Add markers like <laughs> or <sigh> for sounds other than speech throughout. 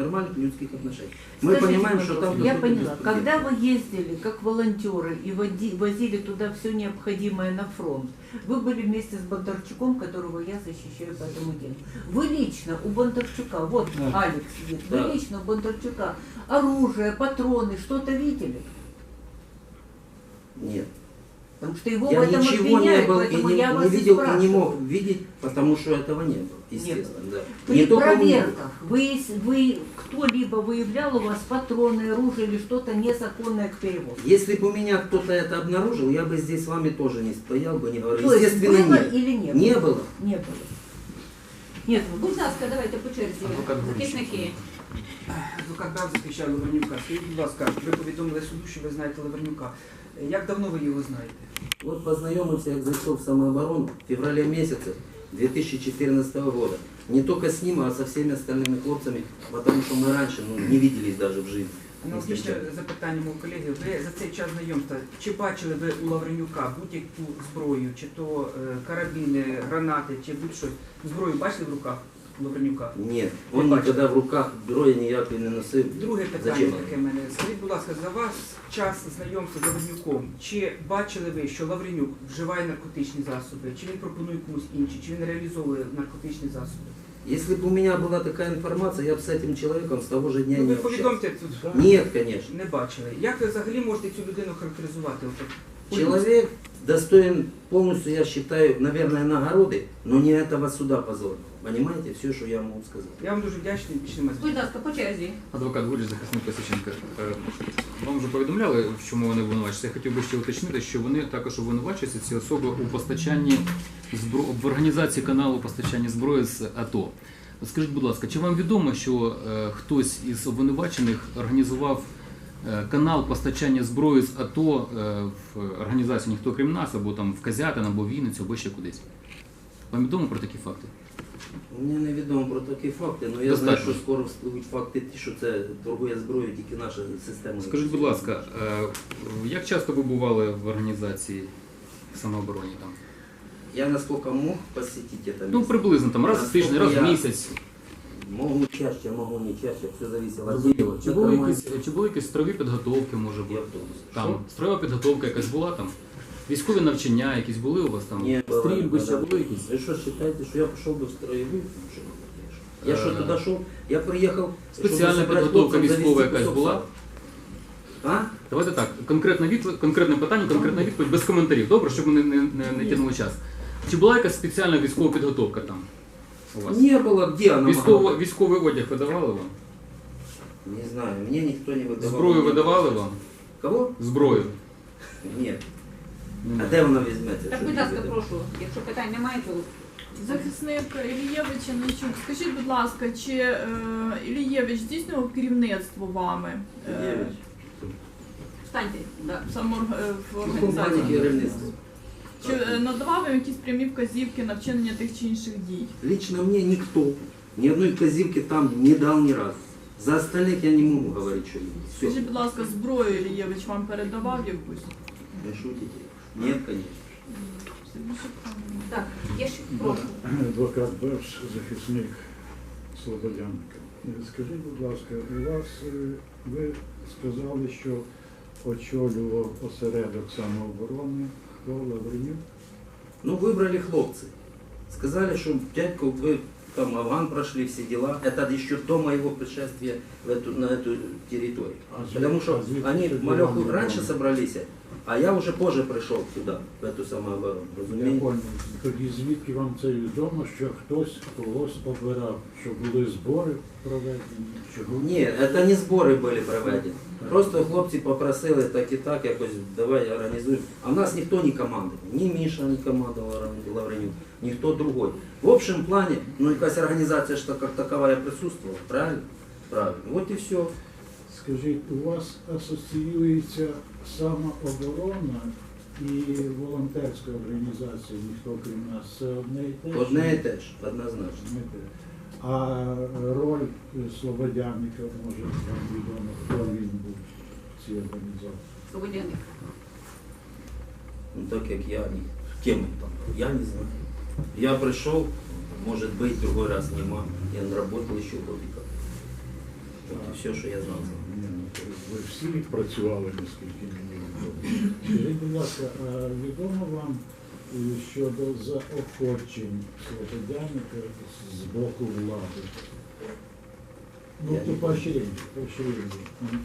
нормальных людских отношений. Мы Скажите, понимаем, что там... Я поняла. Когда вы ездили как волонтеры и возили туда все необходимое на фронт, вы были вместе с Бондарчуком, которого я защищаю по этому делу. Вы лично у Бондарчука, вот Да. Алекс сидит, Да. вы лично у Бондарчука оружие, патроны, что-то видели? Нет. Потому что его я в этом ничего не был и поэтому не, я не вас и видел и не спрашиваю. мог видеть, потому что этого не было, естественно. Да. При Не проверках вы, вы кто-либо выявлял у вас патроны, оружие или что-то незаконное к перевозу? Если бы у меня кто-то это обнаружил, я бы здесь с вами тоже не стоял бы, не говорил. То есть Естественно, было нет. или не было? Не было. Не было. Нет, ну, Будь ласка, давайте по черзі. Захисники. Адвокат Брав захищає Лавренюка. Скажіть, будь ласка, ви повідомили суду, що ви знаєте Лавренюка. Е, Як давно ви його знаєте? Вот познакомился, как зашел в самооборону в феврале месяце 2014 года. Не только с ним, а со всеми остальными хлопцами, потому что мы раньше ну, не виделись даже в жизни. Не Аналогічне встречались. запитання мого колеги. Ви за цей час знайомства, чи бачили ви у Лавренюка будь-яку зброю, чи то е, карабіни, гранати, чи будь-що? Зброю бачили в руках Лавренюка? Нет, он Не никогда в руках зброї ніякої не носив. Друге питання Зачем? таке в мене. Скажіть, будь ласка, за вас час знайомства з Лавренюком, чи бачили ви, що Лавренюк вживає наркотичні засоби, чи він пропонує комусь інші, чи він реалізовує наркотичні засоби? Если бы у меня была такая информация, я бы с этим человеком с того же дня Ну, не ви общался. повідомте тут. Нет, конечно. Не бачили. Як ви взагалі можете цю людину характеризувати? Отак, Человек достоин полностью, я считаю, наверное, нагороды, но не этого суда позора. Понимаете, все, что я могу сказать. Я вам дуже вдячний, нема Будь ласка, по черзі. Адвокат Гуліш, захисник Косиченка. Е, Вам вже повідомляли, в чому вони обвинувачуються. Я хотів би ще уточнити, що вони також обвинувачуються, ці особи у постачанні збро... в організації каналу постачання зброї з АТО. Скажіть, будь ласка, чи вам відомо, що е, хтось із обвинувачених організував е, канал постачання зброї з АТО в організацію ніхто крім нас, або там в Казятин, або Вінницю, або ще кудись? Вам відомо про такі факти? Мені невідомо про такі факти, але я знаю, Достатньо. що скоро вспливуть факти, ті, що це торгує зброєю тільки наша система. Скажіть, будь ласка, е, як часто ви бували в організації самообороні там? Я насколько мог посетить это Ну, приблизно там раз в тиждень, раз в місяць. Могу чаще, могу не чаще, все зависело от дела. Чи були якісь, чи були якісь строєві підготовки, може бути? Там строєва підготовка якась була там? Військові навчання якісь були у вас там? Не было Стрільбища никогда. були якісь? Ви що, вважаєте, що я пішов би в строєвий? Що? Я що Е, туди йшов? Я приїхав... Спеціальна щоб забрати підготовка хлопців, військова завести якась кусок була? сала. А? Давайте так, конкретне відповідь, конкретне питання, конкретна відповідь без коментарів. Добре, щоб ми не, не, не, не тягнули час. Чи була якась спеціальна військова підготовка там у вас? Не было, где она Військово, могла? військовий одяг видавали вам? Не знаю, мне никто не выдавал. Зброю видавали вам? Кого? Зброю? Нет. А де вона візьметься? Так, будь ласка, прошу. Якщо питань немає, то Захисник Ілієвич Яничук, скажіть, будь ласка, чи е, Ілієвич здійснював керівництво вами е, Ілієвич. встаньте. Да. е, в Ну, організації? керівництва. Чи е, надавав вам якісь прямі вказівки на вчинення тих чи інших дій? Лично мне никто ни одной козивки там не дал ни разу. За остальных я не могу говорить что-нибудь. Все. Скажіть, будь ласка, зброю Ілієвич вам передавав якусь? Не шутите? Нет, конечно. Все більше питань немає. Так, є ще прошу. Адвокат Бевш, захисник Слободянка. Скажіть, будь ласка, у вас е, ви сказали, що очолював осередок самооборони хто Лавренюк? Ну, выбрали хлопцы. Сказали, что дядька, вы там Афган прошли все дела. Это еще до моего пришествия в эту, на эту территорию. А звід- Потому что а звідки они тоді А я уже позже пришел сюда, в эту самооборону. Я Разумеете? понял. Тоді звідки вам це відомо, що хтось когось обирав, що були збори проведені? Чого? Ні, це не збори були проведені. Просто хлопці попросили так і так, якось давай організуємо. А в нас ніхто не командував. Ні Міша не командував Лавренюк, ніхто другой. В общем плані, ну якась організація ж така такова присутствувала, правильно? Правильно. От і все. Скажіть, у вас асоціюється самооборона і волонтерська організація, ніхто крім нас, це одне і те ж? Одне і те ж, однозначно. Одне і те. А роль Слободянника, може, вам відомо, хто він був в цій організації? Свободяник. Ну так як я, ні. Кем він там? був, Я не знаю. Я прийшов, може бути, другой раз нема. Я не работал еще годика. все, що я знав Ні, ну, Ви всі працювали, наскільки мені відомо. Скажіть, будь ласка, а відомо вам е, щодо заохочень Слободяника з боку влади? Ну, Я то не поощрение, поощрение. М,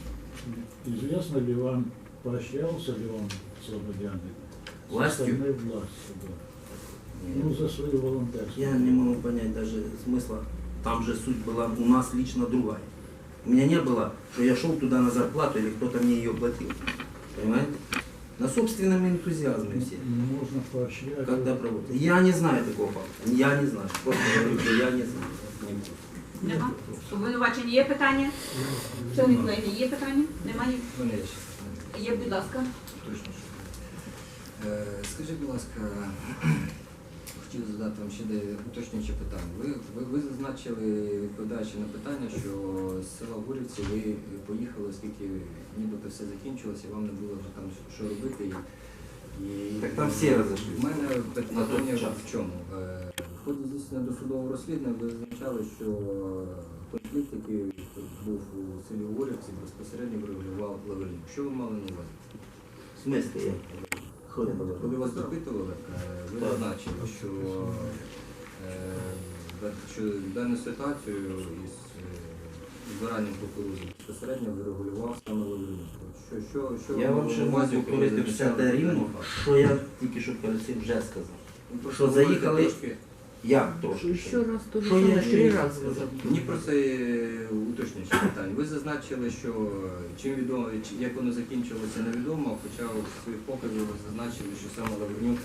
Известно ли вам, поощрялся ли он Слободяник? Со Властью? стороны власти, да. Ну, за свою волонтерскую. Я не могу понять даже смысла. Там же суть была у нас лично другая. У меня не было, что я шел туда на зарплату или кто-то мне ее платил. Понимаете? На собственном энтузиазме все. Ну, Можно поощрять. Когда проводят. Я не знаю такого факта. Я не знаю. Просто говорю, что я не знаю. Нема? Обвинувачення є питання? Члени колеги, є питання? Немає? Мене є будь ласка. Точніше. Е, Скажіть, будь ласка, хотів задати вам ще уточнююче питання. Ви, ви, ви зазначили, відповідаючи на питання, що з села Гурівці ви поїхали, оскільки нібито все закінчилося, і вам не було вже там що робити. І, і Так там всі розійшлись. У мене питання в чому? Е, В ході здійснення досудового розслідування ви зазначали, що конфлікт, який був у селі Горівці, безпосередньо врегулював Лаврінюк. Що ви мали на увазі? В Коли вас допитували, е, ви зазначили, що, е, що дану ситуацію із е, збиранням кукурудзи безпосередньо врегулював саме Лаврінюк. Що, що, що Я вам ще можу повторити все те рівно, що я тільки що перед цим вже сказав. Ну, що заїхали- Я трошки. Еще раз то же Что я самое еще три не раза сказал? сказал. Мені про це е, уточнююче питання. Ви зазначили, що чим відомо, чи- як воно закінчилося, невідомо, хоча у своїх показах ви зазначили, що саме Лавренюк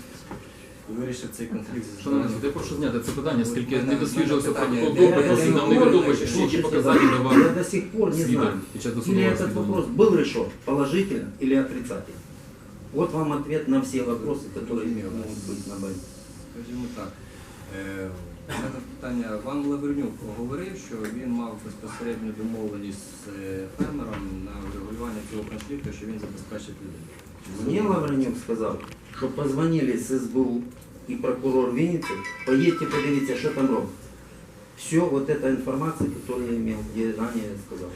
вирішив цей конфлікт з Шановні, суд, я прошу зняти це питання, оскільки Мене- не досліджувався мене питання, протокол де- допиту, де- і нам де- невідомо, де- чи де- які Слушайте, показання я давав до сих пор не знаю. свідок під час Или досудового этот розслідування. вопрос был решен положительно или отрицательно? Вот вам ответ на все вопросы, которые могут быть на больнице. Скажімо так. Е, мене питання. Вам Лавренюк говорив, що він мав безпосередню домовленість з е, фермером на врегулювання цього конфлікту, що він забезпечить людей. Це- Лавренюк сказал, что позвонили с СБУ и прокурор Винницы, поедьте подивіться, что там робить. Все вот эта информация, которую я имел, я ранее сказал.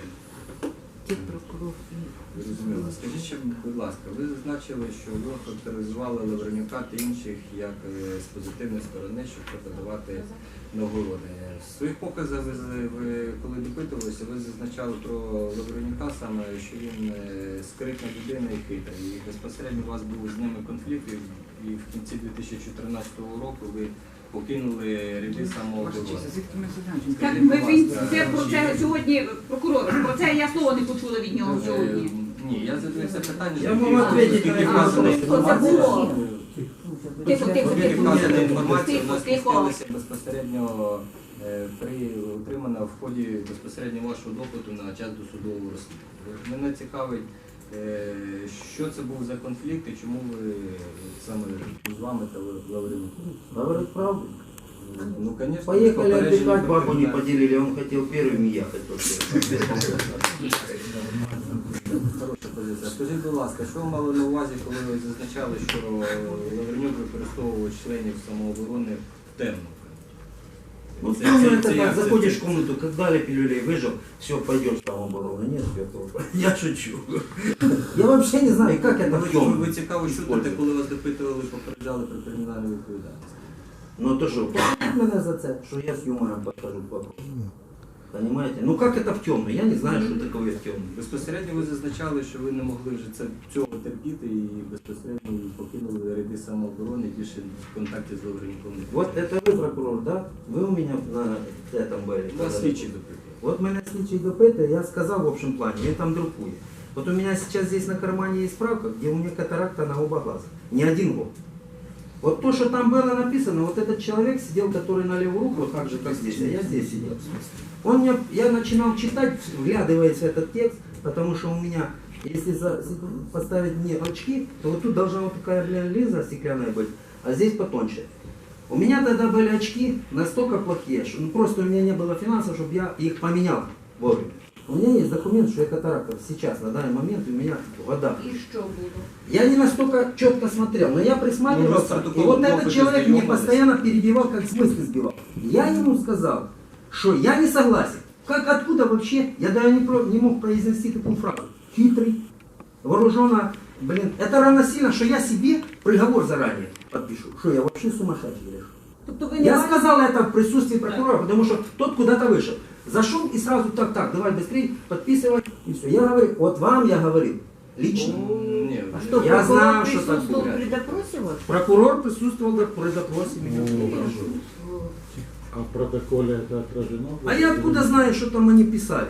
Те прокурор Зрозуміло. Скажіть ще, будь ласка, ви зазначили, що ви характеризували Лавренюка та інших як е, з позитивної сторони, щоб подавати нагороди. В своїх показах ви, ви коли допитувалися, ви зазначали про Лавренюка саме, що він е, скритна людина і хитра. І безпосередньо у вас був з ними конфлікт, і в кінці 2014 року ви покинули ряди самооборони. знаємо? Так, ми він це про це сьогодні прокурор. Про це я слова не почула від нього Е, сьогодні. Ні, я задаю це питання. Я можу відповідати на вказана це. Що це було? Тихо, тихо, тихо. вказана інформація, у нас тихо. безпосередньо е, при отримана в ході безпосередньо вашого допиту на час досудового розслідування. Мене цікавить, е, що це був за конфлікт і чому ви саме з вами та Лавренюком? Говорит правду. Ну, звісно, Поехали отдыхать, бабу не поделили, он хотел первым ехать. только. Хороша позиція. Скажіть, будь ласка, що ви мали на увазі, коли ви зазначали, що Лавренюк використовував членів самооборони в темну? Ну, Це- там це- это це как, як це заходишь в діє? комнату, как дали пилюлей, выжил, все, пойдешь там оборону. Нет, Петр, <laughs> я шучу. Я вообще не знаю, как это в Ви, тём. ви цікаво шутите, коли вас допитували, попереджали про кримінальну відповідальність. Ну то что, меня за це, что я с юмором подхожу к вопросу. Понимаете? Ну как это в темную? Я не знаю, что такое в темную. Безпосередньо ви зазначали, що ви не могли вже це цього терпіти і безпосередньо покинули ряди самооборони і більше в контакті з Лавренюком. не Вот это вы прокурор, да? Вы у меня на этом были. У вас слідчі допитує. Вот мене слідчий допитує, я сказал в общем плане, він там друкує. Вот у меня сейчас здесь на кармане есть справка, где у меня катаракта на оба глаза. Не один год. Вот то, что там было написано, вот этот человек сидел, который на левую руку, вот так же, как здесь, а я здесь сидел. Он мне, я начинал читать, вглядываясь в этот текст, потому что у меня, если за- поставить мне очки, то вот тут должна вот такая, блин, линза стеклянная быть, а здесь потоньше. У меня тогда были очки настолько плохие, что ну, просто у меня не было финансов, чтобы я их поменял вовремя. У меня есть документ, что я катаракта сейчас, на данный момент, у меня в годах. І що було? Я не настолько четко смотрел, но я Ну, присматривался. просто и вот этот человек мне постоянно перебивал, как смысл сбивал. Я ему сказал, что я не согласен. Как, откуда вообще, я даже не, про- не мог произнести такую фразу. Хитрый, вооруженно, блин, это равносильно, что я себе приговор заранее подпишу. Что, я вообще сумасшедший что? Не Я сказал это в присутствии прокурора, потому что тот куда-то вышел. Зашел и сразу так, так, давай быстрее, подписывай, и все. Я говорю, вот вам я говорил, лично. Ні, А что, Я прокурор знаю, что присутствовал такое. при допросе вас? Прокурор присутствовал при допросе меня. А в протоколе это отражено? А я откуда знаю, что там они писали?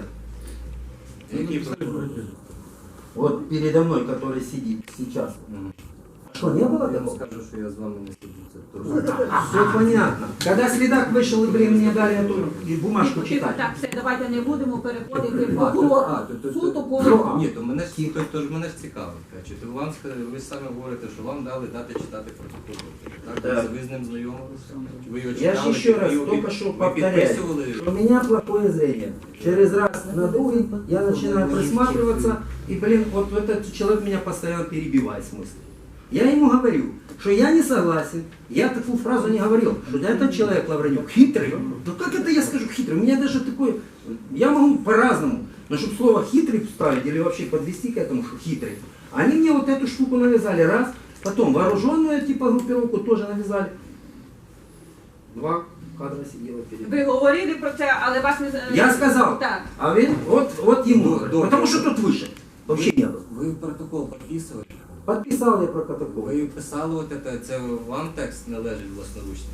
Які прокурори? Вот передо мной, который сидит сейчас. Мгм. Что, не было Я вам такого? скажу, що я з вами не сиджу. Це дуже. Все понятно. Когда следак вышел и, блин, мне дали эту и бумажку Тихо, тихо, читать. Так, все, давайте не будемо переходити А, прокурор. то- то- то- Суто то- по Ні, то мене ж то, то ж мене ж цікавить. Чи то вам ска- ви самі говорите, що вам дали дати читати протокол? Так, Так. Це ви з ним знайомилися? Чи ви його Я читали? же чи еще раз ви його только під- что ви повторяю, підписували? что у меня плохое зрение. Через раз на другой я начинаю присматриваться, и, блин, вот этот человек меня постоянно перебивает в смысле. Я ему говорю, что я не согласен, я такую фразу не говорил, что этот человек Лавренюк хитрый. Ну как это я скажу хитрый? У меня даже такое, я могу по-разному, но чтобы слово хитрый вставить или вообще подвести к этому, что хитрый. Они мне вот эту штуку навязали раз, потом вооруженную типа группировку тоже навязали. Два кадра сидело перед Ви говорили про це, але вас не Я сказал. Так. А він, вот, вот ему, Ну, говорю, добре. потому что тут выше. Вообще не было. Ви протокол підписували? Подписал я про протокол. Ви писали от це, це вам текст належить власноручно?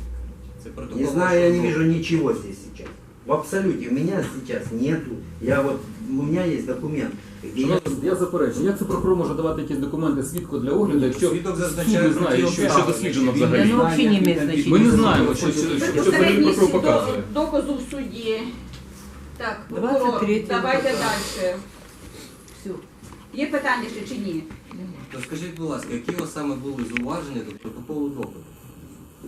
Це протокол Не знаю, я не вижу ничего здесь сейчас. В абсолюте. У меня сейчас нету. Я вот, у меня есть документ. где я- Я заперечую. Як це прокурор може давати якісь документи свідку для огляду, якщо Свідок суд зазначає не знає, що, що досліджено взагалі? Ну вообще не имеет. Ми не знаємо, що, що, що, що прокурор до- показує. доказу в суді. Так, 23 прокурор, давайте доказ. далі. Все. Є питання ще чи ні? Скажіть, будь ласка, які у вас саме були зауваження до протоколу допиту?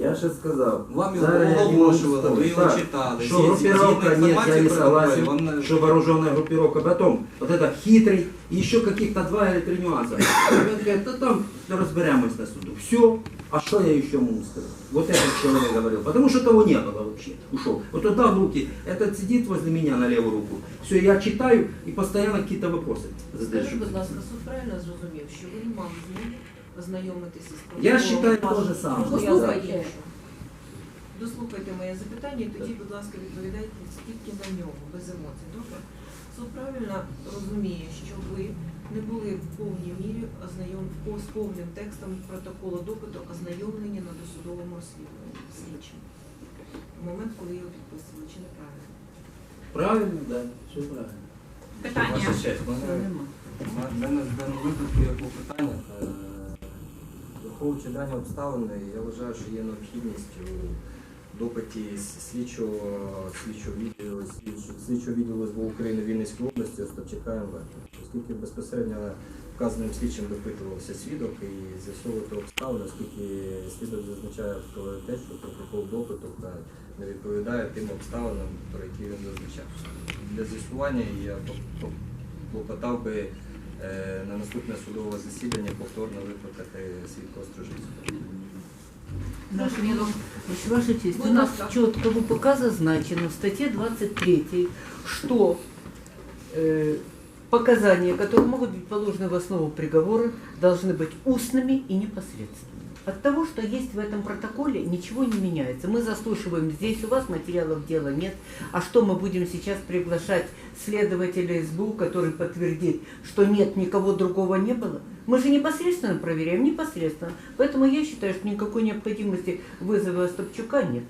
Я же сказал. Вам його Зараз вы его оголошували, ви його читали. Что группировка, нет, я не согласен, вам что вооруженная группировка. Потом, вот это хитрый, еще каких-то два или три нюанса. Он говорит, да там разберемся на суду. Все. А что я еще могу сказать? Вот этот человек говорил. Потому что того не было вообще. Ушел. Вот туда в руки. Этот сидит возле меня на левую руку. Все, я читаю и постоянно какие-то вопросы задаю. Скажіть, будь ласка, суд правильно зрозумів, що ви не мали змоги ознайомитися з Я протоколом считаю вашого- то же самое. Можна я Послухайте. закінчу? Дослухайте моє запитання і тоді, будь ласка, відповідайте тільки на нього, без емоцій. Добре? Суд правильно розуміє, що ви не були в повній мірі ознайом з повним текстом протоколу допиту ознайомлені на досудовому розслідуванні слідчим. В момент, коли його підписували, чи неправильно? Правильно, да. Все правильно. Питання. Ваша честь, мене, в мене в даному випадку є клопотання. Е, Враховуючи дані обставини, я вважаю, що є необхідність у допиті слідчого слідчого відділу слідчого, відділу СБУ України Вінницької області Остапчака МВ. Оскільки безпосередньо вказаним слідчим допитувався свідок і з'ясовувати обставини, оскільки свідок зазначає те, що протокол допиту не відповідає тим обставинам, про які він зазначав. Для з'ясування я по- по- би е, на наступне судове засідання повторно викликати свідка Острожинського. Наш Ваша честь, у нас четко в УПК зазначено в статье 23, что э, показания, которые могут быть положены в основу приговора, должны быть устными и непосредственными. От того, что есть в этом протоколе, ничего не меняется. Мы заслушиваем, здесь у вас материалов дела нет. А что мы будем сейчас приглашать следователя СБУ, который подтвердит, что нет, никого другого не было? Мы же непосредственно проверяем, непосредственно. Поэтому я считаю, что никакой необходимости вызова Остапчука нет.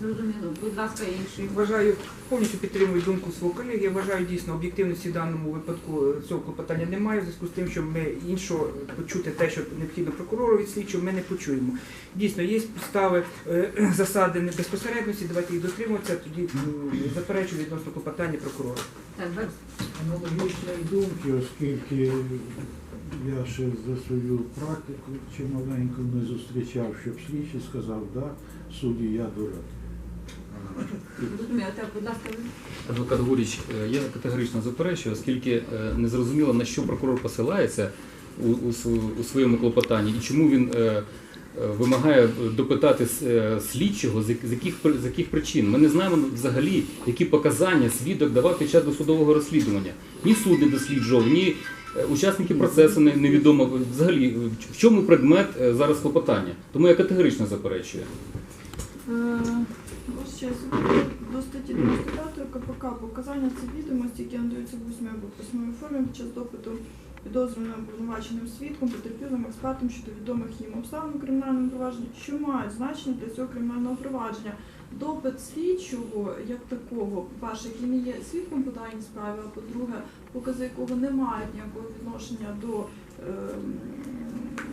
Зрозуміло. Будь ласка, інший. Вважаю, повністю підтримую думку свого колеги. Я вважаю дійсно об'єктивності в даному випадку цього клопотання немає. В зв'язку з тим, що ми іншого почути те, що необхідно прокурору від слідчого, ми не почуємо. Дійсно, є підстави е, засади не безпосередності. Давайте їх дотримуватися. Тоді заперечую відносно клопотання прокурора. Так. Аналогічної думки, оскільки я ще за свою практику чималеньку не зустрічав, щоб слідчий сказав, да, судді, я дурак. Адвокат Гуріч, е, я категорично заперечую, оскільки е, не зрозуміло, на що прокурор посилається у, своєму клопотанні і чому він е, вимагає допитати слідчого, з яких, з яких причин. Ми не знаємо взагалі, які показання свідок давав під час досудового розслідування. Ні суд не досліджував, ні учасники процесу не- невідомо взагалі, в чому предмет зараз клопотання. Тому я категорично заперечую. До статті 95 КПК показання це відомості, які надаються в усній або письмовій формі під час допиту підозрюваним обвинуваченим свідком, потерпілим експертом щодо відомих їм обставин у кримінальному провадженні, що мають значення для цього кримінального провадження. Допит слідчого як такого, по-перше, який не є свідком по даній справі, а по-друге, покази якого не мають ніякого відношення до ем,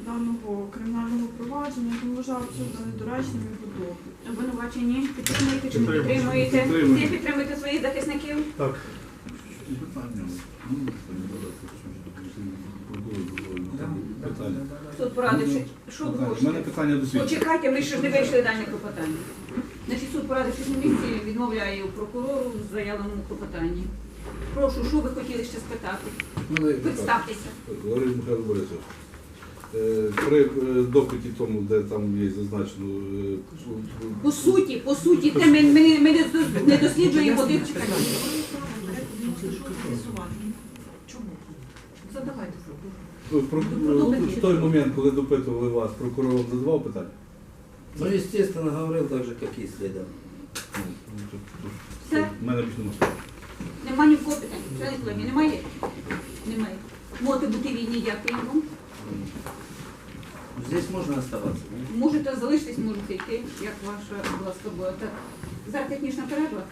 даного кримінального провадження, тому вважаю абсолютно недоречним. Обвинувачені підтримуєте чи не підтримуєте? Не підтримуєте своїх захисників? Так. Питання. Суд порадив, що- що ви хочете? питання до свідка. Почекайте, ми ще ж не вийшли дане клопотання. Значить, суд порадившись на місці, відмовляє прокурору в заявленому клопотанні. Прошу, що ви хотіли ще спитати? Представтеся. Ларин Михайло Борисович. Е, При е, допиті тому, де там є зазначено е, По суті, по суті, те ми, ми, ми не не досліджуємо чи Чому? Задавайте. Ну, в той момент, коли допитували вас, прокурор вам задавав питання? Ну, естественно, говорил так же, как и следовал. Все, У мене більше немає. нема ні в кого питань. Немає? Немає. Можете бути вільні, дякуємо. Здесь можно оставаться. Можете залишитись, можете йти, як ваша, будь ласка, буде. Так, зараз технічна перерва.